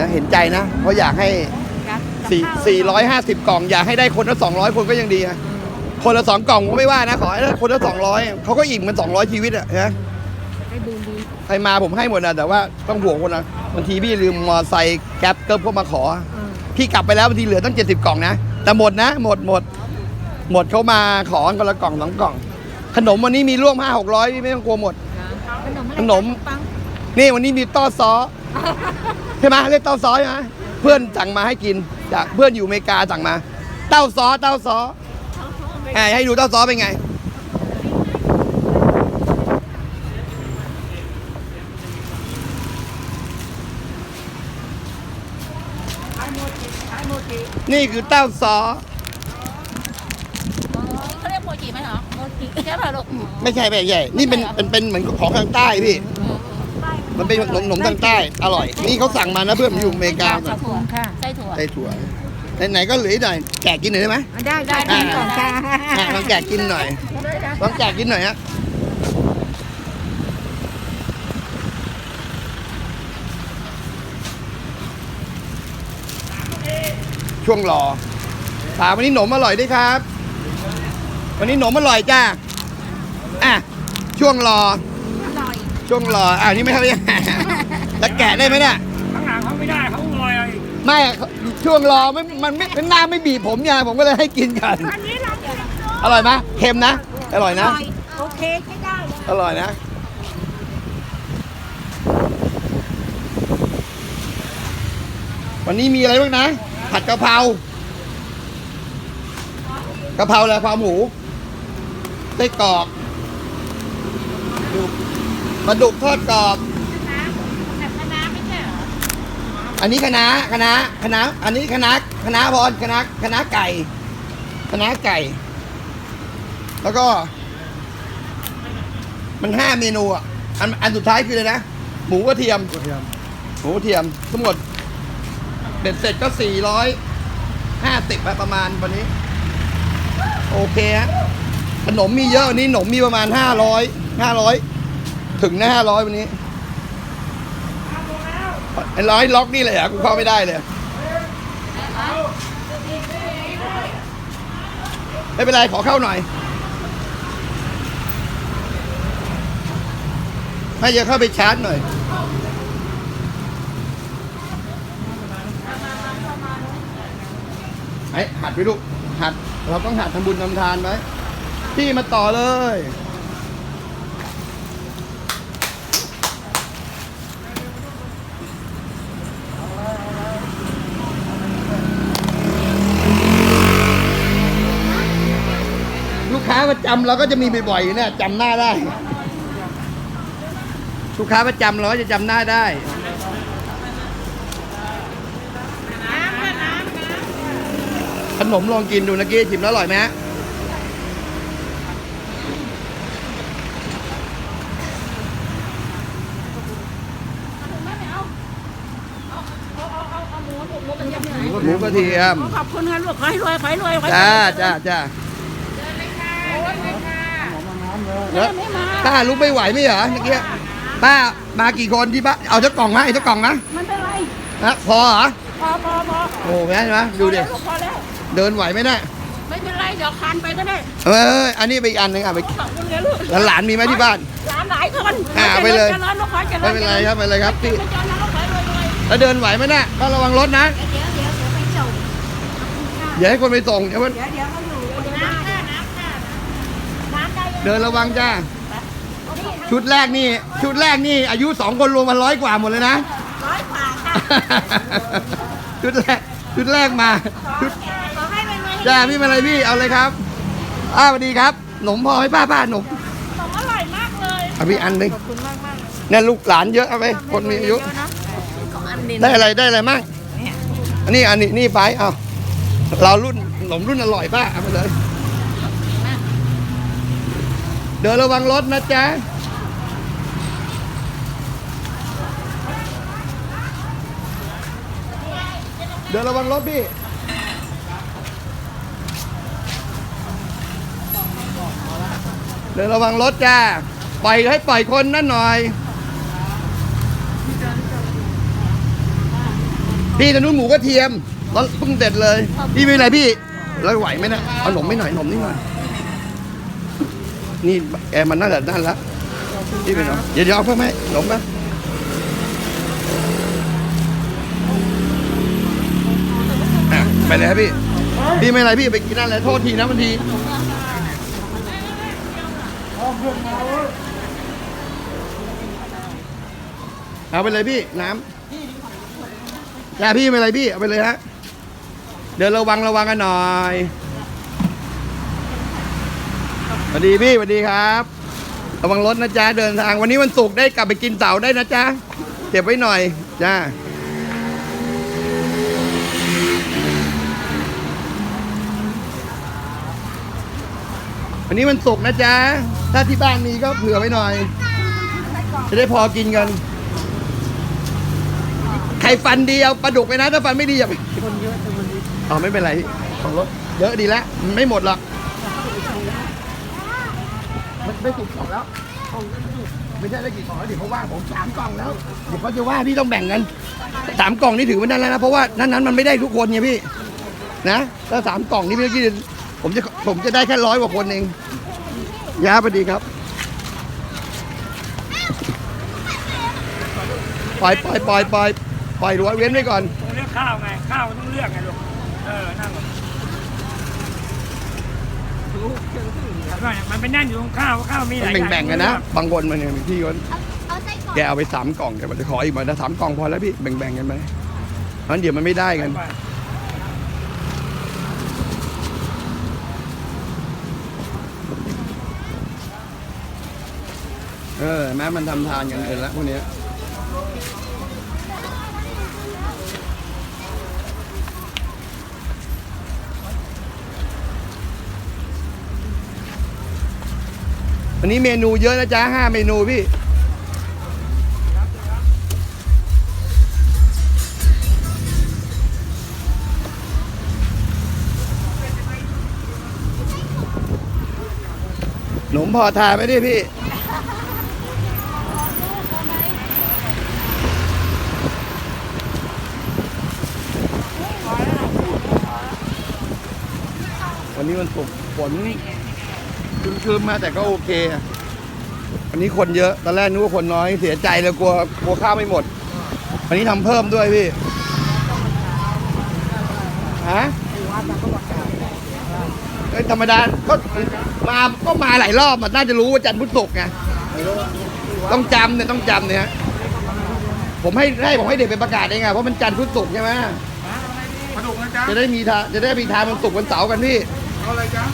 นะเห็นใจนะ เพราะอยากให้สี่สี่ร้อยห้าสิบกล่องอยากให้ได้คนละสองร้อยคนก็ยังดีนะคนละสองกล่องผมไม่ว่านะขอให้ได้คนละสองร้อยเขาก็อิ่มมันสองร้อยชีวิตอะนะใครมาผมให้หมดนะแต่ว่าต้องห่วงคนนะบางทีพี่ลืมมอไซค์แก๊ปเกิร์ก็มาขอ พี่กลับไปแล้วบางทีเหลือตั้งเจ็ดสิบกล่องนะแต่หมดนะ หมดหมด หมดเขามาขอคนละกล่องสองกล่อง ขนมวันนี้มีร่วมห้าหกร้อยพี่ไม่ต้องกลัวหมดขนม นี่วันนี้มีต้อซอ ใช่ไหมเรียกเต้าซอใช่ไหมเพื่อนสั่งมาให้กินจากเพื่อนอยู่อเมริกาสั่งมา เต้าซอเต้าซออะให้ดูเต้าซอเป็นไง นี่คือเต้าซอเขาเรียกโมจิไหมเหรอโมจิใช่ป่ะลูกไม่ใช่ไม่ใช่นี่เป็นเป็นเป็นเหมือนของทางใต้พี่ มันเป็นขนมขนมทางใต้อร่อย นี่เขาสั่งมานะเพื่อนผมอยู่อเมริกาใส่ถั่วค่ะไส้ถั่วใส่ถั่วไหนๆก็เหลืออีกหน่อยแกะกินหน่อยได้ไหมได้ได้อ่าได้ก่อนค่ะอะลองแกะกินหน่อยลองแกะกินหน่อยฮะช่วงรอถามวันนี้หนมอร่อยด้วยครับ วันนี้หนมอร่อยจ้าอะช่วงรอ ช่วงรออ่านี่ไม่ทำยังไงแล้วแกะได้ไหมเนี่ยข้างหลังเขาไม่ได้เขาลอยเอาอีกไม่อะช่วงรอไม่มันไม่เป็นหน้าไม่บีบผมไงผมก็เลยให้กินกันอันนี้เราจะอร่อยไหมเค็มนะอร่อยนะ โอเคใช้ได้เลยอร่อยนะวันนี้มีอะไรบ้างนะ ผัดกะเพรากะเพราอะไรกะเพราหมูไส้กรอกดุก ปลาดุกทอดกรอบแบบคณะไม่ใช่เหรออันนี้คณะคณะคณะอันนี้คณะคณะพรคณะคณะไก่คณะไก่ แล้วก็ มันห้าเมนูอะอันอันสุดท้ายคือเลยนะ หมูกระเทียมหมูกระเทียมทั้งหมดเบ็ดเสร็จก็สี่ร้อยห้าสิบประมาณวันนี้ โอเคฮะขนมมีเยอะวันนี้ขนมมีประมาณห้าร้อยห้าร้อย ถึงนะห้าร้อยวันนี้ไอ้ร้อยล็อกนี่เลยอะกูเข้าไม่ได้เลยไม่เป็นไรขอเข้าหน่อยให้จะเข้าไปชาร์จหน่อยไอ้หัดไปลูกหัดเราต้องหัดทำบุญทำทานไว้พี่มาต่อเลย ประจำเราก็จะมีบ่อยๆอยู่เนี่ยจำหน้าได้ ลูกค้าประจำเราก็จะจำหน้าได้ขนมลองกินดูนะกี้ชิมแล้วอร่อยไหมฮะหมูกระเทียมขอบคุณค่ะลูกขอให้รวยขอให้รวยขอให้รวยจ้าจ้าจ้า แล้วป้าลุกไม่ไหวไม่เหรอเมื่อกี้ป้ามากี่คนที่บ้านเอาเจ้ากล่องนะไอ้เจ้ากล่องนะมันเป็นไรนะพอเหรอพอพอพอโอ้โหแม่ใช่ไหมดูดิพอแล้วเดินไหวไหมเนี่ยไม่เป็นไรเดี๋ยวคานไปก็ได้เอออันนี้ไปอีกอันหนึงอะไปขอบคุณค่ะลูกแล้วหลานมีไหมที่บ้าน หลานหลายคนอ่าไปเลยเจริญลูกขอเจริญไม่เป็นไรครับไม่เป็นไรครับพี่ไม่เจริญนะลูกขอให้รวยรวยแล้วเดินไหวไหมเนี่ยก็ระวังรถนะเดี๋ยวเดี๋ยวเดี๋ยวไปส่ง อย่าให้คนไปส่งเดี๋ยวมัน เดี๋ยวเดี๋ยวเขาอยู่บนหน้า น้ำค่ะน้ำค่ะน้ำได้ยัง เดินระวังจ้า ชุดแรกนี่ ชุดแรกนี่ อายุสองคนรวมมาร้อยกว่าหมดเลยนะ ร้อยกว่าค่ะชุดแรก ชุดแรกมาชุดขอให้รวยๆจ้าพี่มาเลยพี่ เอาเลยครับ อ้าวสวัสดีครับหนมพอไหมป้าป้าหนมขนมอร่อยมากเลยเอาพี่อันหนึ่งขอบคุณมากมากเนี่ยลูกหลานเยอะเอาไปคนมีอายุของอันนี้ได้อะไรได้อะไรมั่งอันนี้อันนี้นี่ไปเอาเรารุ่นขนมรุ่นอร่อยป้าเอาไปเลย เดินระวังรถนะจ๊ะเดินระวังรถพี่เดินระวังรถจ้าปล่อยให้ปล่อยคนนั่นหน่อย พี่ทางนู้นหมูกระเทียมแล้วเพิ่งเด็ดเลย พี่ม่เป็นไรพี่แล้วไหวไหมนะเอาหนมไม่หน่อยหนมนิดหน่อย นี่แกมันน่าจะนั่นละพี่เป็นนมเดี๋ยวเดี๋ยวเอาเพิ่มไหมหนมไหมอะไปเลยครับพี่ พี่ไม่ไรพี่ไปกินนั่นเลยโทษทีนะบางทีเอาไปเลยพี่น้ำยาพี่ไม่ไรพี่เอาไปเลยฮะ เดินระวังระวังกันหน่อย สวัสดีพี่สวัสดีครับระวังรถนะจ๊ะเดินทางวันนี้วันศุกร์ได้กลับไปกินเต่าได้นะจ๊ะเก็บไว้หน่อยจ้าวันนี้วันศุกร์นะจ๊ะ ถ้าที่บ้านมีก็เผื่อไว้หน่อย จะได้พอกินกัน ใครฟันดีเอาปลาดุกไปนะ ถ้าฟันไม่ดีอย่าไปคนเยอะแต่คนดีอ๋อไม่เป็นไรของรถเยอะดีแล้วมันไม่หมดหรอก มันไม่ถูกของแล้วไม่ใช่ได้กี่กล่องแล้วเดี๋ยวเขาว่าผมสามกล่องแล้วเดี๋ยวเขาจะว่าพี่ต้องแบ่งกันสามกล่องนี่ถือว่านั่นแล้วนะเพราะว่านั้นนั้นมันไม่ได้ทุกคนไงพี่นะถ้าสามกล่องนี่พี่กี้ผมจะผมจะได้แค่ร้อยกว่าคนเองยาพอดีครับปล่อยปล่อยปล่อยปล่อยปล่อยรั้วเว้นไว้ก่อนต้องเลือกข้าวไงข้าวมันต้องเลือกไงลูกเออนั่ง ก่อนมันไปแน่นอยู่ตรงข้าวข้าวมีหมัลานยอย่างแบ่งๆกันนะ บางคนมันเนี่ยพี่คนเอาไส้กรอกแกเอาไปสามกล่องแกบอกจะขออีกมาถ้าสามกล่องพอแล้วพี่แบ่งๆกันไปเพราะเดี๋ยวมันไม่ได้กัน เออแม้มันทำทานกันเกินแล้วพวกเนี้ย วันนี้เมนูเยอะนะจ๊ะห้าเมนูพี่ หนมพอทานไหมดิพี่ วันนี้มันตกฝน คืมๆมาแต่ก็โอเคอะวันนี้คนเยอะ ตอนแรกนึกว่าคนน้อยเสียใจเลยกลัวกลัวข้าวไม่หมด วันนี้ทำเพิ่มด้วยพี่ ฮะเอ้ยธรรมดาก็มาก็มาหลายรอบมันน่าจะรู้ว่าจันทร์พุธศุกร์ไงต้องจำเนี่ยต้องจำเนี่ยฮะผมให้ให้ผมให้เด็กไปประกาศเองไงเพราะมันจันทร์พุธศุกร์ใช่ไหมปลาดุกนะจ๊ะจะได้มีทางจะได้มีทางวันศุกร์วันเสาร์กันพี่ เอาอะไรจ๊ะ